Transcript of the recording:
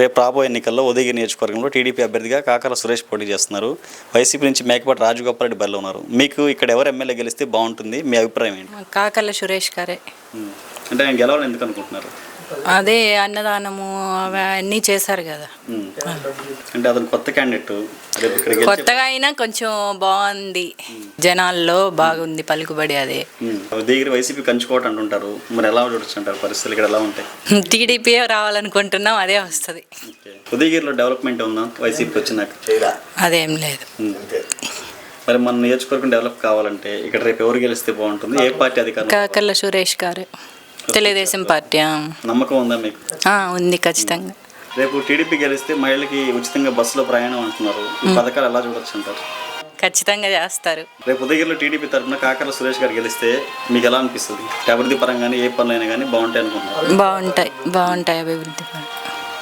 రేపు రాబోయే ఎన్నికల్లో ఉదయగిరి నియోజకవర్గంలో టీడీపీ అభ్యర్థిగా కాకర సురేష్ పోటీ చేస్తున్నారు. వైసీపీ నుంచి మేకపాటి రాజగోపాల్ రెడ్డి బరిలో ఉన్నారు. మీకు ఇక్కడ ఎవరు ఎమ్మెల్యే గెలిస్తే బాగుంటుంది? మీ అభిప్రాయం ఏంటి? కాకల సురేష్ గారే. అంటే ఆయన గెలవాలని ఎందుకు అనుకుంటున్నారు? అదే అన్నదానము అవన్నీ చేశారు కదా. అంటే అతను కొత్త క్యాండిడేట్. కొత్తగా అయినా కొంచెం బాగుంది. జనాల్లో బాగుంది పలుకుబడి అదే. ఉదయగిరి వైసీపీ కంచుకోవటం అంటుంటారు. మరి ఎలా చూడొచ్చు అంటారు పరిస్థితులు ఇక్కడ ఎలా ఉంటాయి? టీడీపీ రావాలనుకుంటున్నాం అదే వస్తుంది. ఉదయగిరిలో డెవలప్మెంట్ ఉందా? వైసీపీ వచ్చినాక అదేం లేదు. మరి మన నియోజకవర్గం డెవలప్ కావాలంటే ఇక్కడ రేపు ఎవరు గెలిస్తే బాగుంటుంది? ఏ పార్టీ అధికారం కాకల సురేష్ గారు. తెలుగుదేశం పార్టీ. నమ్మకం ఉందా మీకు? ఉంది ఖచ్చితంగా. రేపు టీడీపీ గెలిస్తే మహిళలకి ఉచితంగా బస్సులో ప్రయాణం అంటున్నారు. ఈ పథకాలు ఎలా చూడొచ్చు అంటారు? ఖచ్చితంగా చేస్తారు. రేపు ఉదయగిరిలో టీడీపీ తరఫున కాకర సురేష్ గారు గెలిస్తే మీకు ఎలా అనిపిస్తుంది? అభివృద్ధి పరంగానే ఏ పనులైనా కానీ బాగుంటాయి అనుకుంటున్నారు. బాగుంటాయి బాగుంటాయి అభివృద్ధి పనులు.